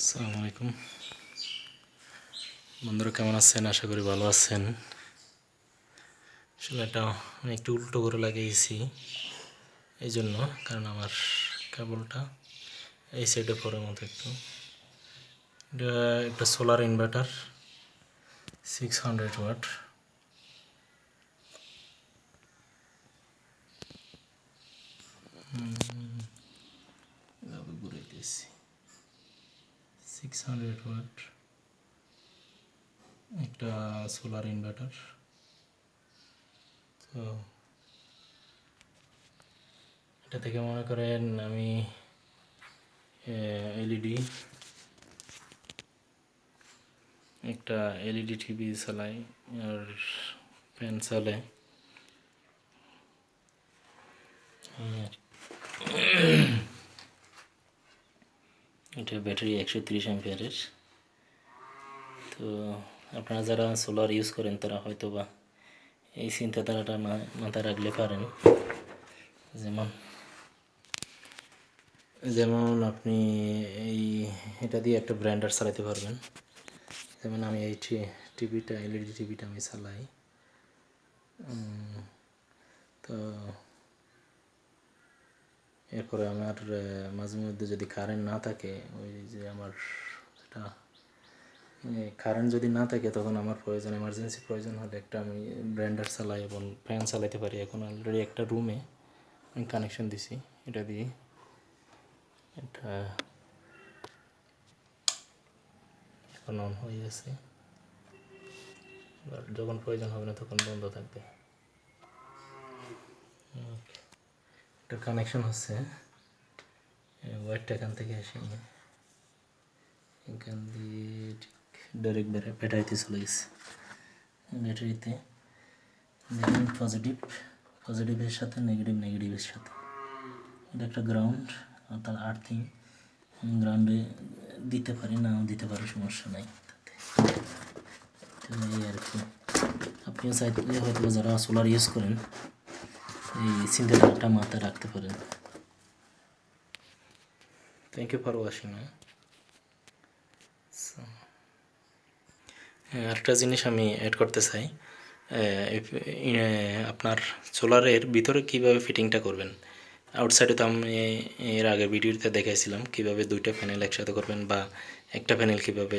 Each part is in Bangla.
আসসালামু আলাইকুম। বন্ধুরা, কেমন আছেন? আশা করি ভালো আছেন। আসলে এটা আমি একটু উল্টো করে লাগিয়েছি এই জন্য কারণ আমার কেবলটা এই সাইডে পড়ে মতো একটু। এটা একটা solar inverter six hundred watt ঘুরাইতেছি। Six hundred watt একটা সোলার ইনভার্টার তো এটা থেকে মনে করেন আমি এলইডি একটা এলইডি টিভি চালাই, আর ফ্যান চলে আর। এটা ব্যাটারি একশো তিরিশ অ্যাম্পিয়ারের। তো আপনারা যারা সোলার ইউজ করেন, তারা হয়তো বা এই চিন্তাধারাটা মাথায় রাখলে পারেন। যেমন যেমন আপনি এই এটা দিয়ে একটা ব্র্যান্ডার চালাতে পারবেন। যেমন আমি এই টিভিটা এলইডি টিভিটা আমি চালাই। তো এরপরে আমার মাঝে মধ্যে যদি কারেন্ট না থাকে, ওই যে আমার যেটা কারেন্ট যদি না থাকে, তখন আমার প্রয়োজন এমার্জেন্সি প্রয়োজন হলে একটা আমি ব্র্যান্ডার চালাই এবং ফ্যান চালাইতে পারি। এখন অলরেডি একটা রুমে আমি কানেকশন দিছি, এটা দিয়ে। এটা এখন অন হয়ে গেছে। যখন প্রয়োজন হবে না, তখন বন্ধ থাকবে। এটা কানেকশন হচ্ছে ওয়ারটা এখান থেকে আসে এখান দিয়ে ঠিক ডাইরেক্ট ব্যাটারিতে চলে গেছে ব্যাটারিতে দেখুন পজিটিভ পজিটিভের সাথে নেগেটিভ নেগেটিভের সাথে। এটা একটা গ্রাউন্ড তার আর্থিং গ্রাউন্ডে দিতে পারি, নাও দিতে পারি, সমস্যা নাই। তাতে। এই আর কি। আপনিও চাইলে হয়তো যারা সোলার ইউজ করেন এই চিন্তাধারাটা মাথায় রাখতে পারেন। থ্যাংক ইউ ফর ওয়াচিং আরেকটা জিনিস আমি অ্যাড করতে চাই। আপনার সোলারের ভিতরে কীভাবে ফিটিংটা করবেন? আউটসাইডে তো আমি এর আগে ভিডিওতে দেখাইছিলাম কীভাবে দুইটা প্যানেল একসাথে করবেন বা একটা প্যানেল কীভাবে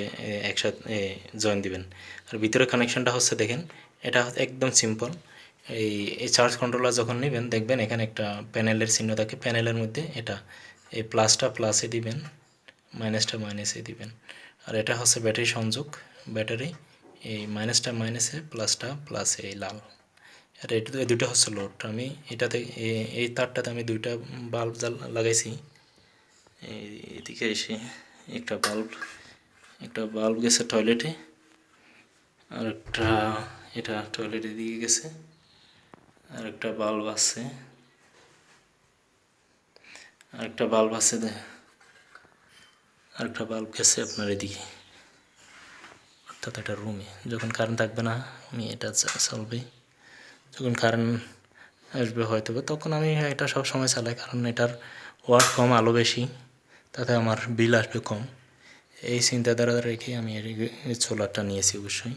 একসাথে জয়েন দিবেন। আর ভিতরে কানেকশনটা হচ্ছে দেখেন, এটা একদম সিম্পল এই এই চার্জ কন্ট্রোলার যখন নেবেন, দেখবেন এখানে একটা প্যানেলের চিহ্ন থাকে। প্যানেলের মধ্যে এটা, এই প্লাসটা প্লাসে দিবেন মাইনাসটা মাইনাসে দিবেন। আর এটা হচ্ছে ব্যাটারি সংযোগ। ব্যাটারি, এই মাইনাসটা মাইনাসে প্লাসটা প্লাসে এই লাল। আর এটা দুটো হচ্ছে লোড আমি এটাতে এই তারটাতে আমি দুইটা বাল্ব লাগাইছি। এদিকে এসে একটা বাল্ব একটা বাল্ব গেছে টয়লেটে আর একটা, এটা টয়লেটের দিকে গেছে। আর একটা বাল্ব আছে। আর একটা বাল্ব আছে আর একটা বাল্ব গেছে আপনার এদিকে। অর্থাৎ এটা রুমে যখন কারেন্ট থাকবে না, আমি এটা চলবে। যখন কারেন্ট আসবে হয়তো তখন আমি এটা সব সময় চালাই, কারণ এটার ওয়াট কম আলো বেশি, তাতে আমার বিল আসবে কম। এই চিন্তাধারা রেখে আমি সোলারটা নিয়েছি অবশ্যই।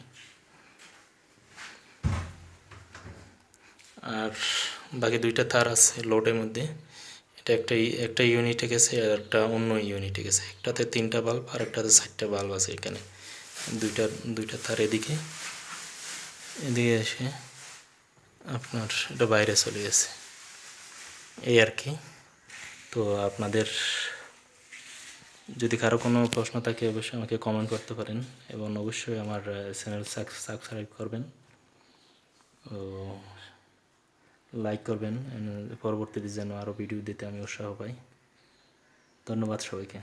আর বাকি দুইটা তার আছে লোডের মধ্যে। এটা একটা একটা ইউনিটে গেছে আর একটা অন্য ইউনিটে গেছে। একটাতে তিনটা বাল্ব আর একটাতে চারটা বাল্ব আছে এখানে। দুইটা দুইটা তার এদিকে। এদিকে এসে আপনার এটা বাইরে চলে গেছে। এই আর কি। তো আপনাদের যদি কারও কোনো প্রশ্ন থাকে অবশ্যই আমাকে কমেন্ট করতে পারেন এবং অবশ্যই আমার চ্যানেল সাবস্ক্রাইব করবেন। ও লাইক করবেন পরবর্তীতে যেন আরও ভিডিও দিতে আমি উৎসাহ পাই। ধন্যবাদ সবাইকে।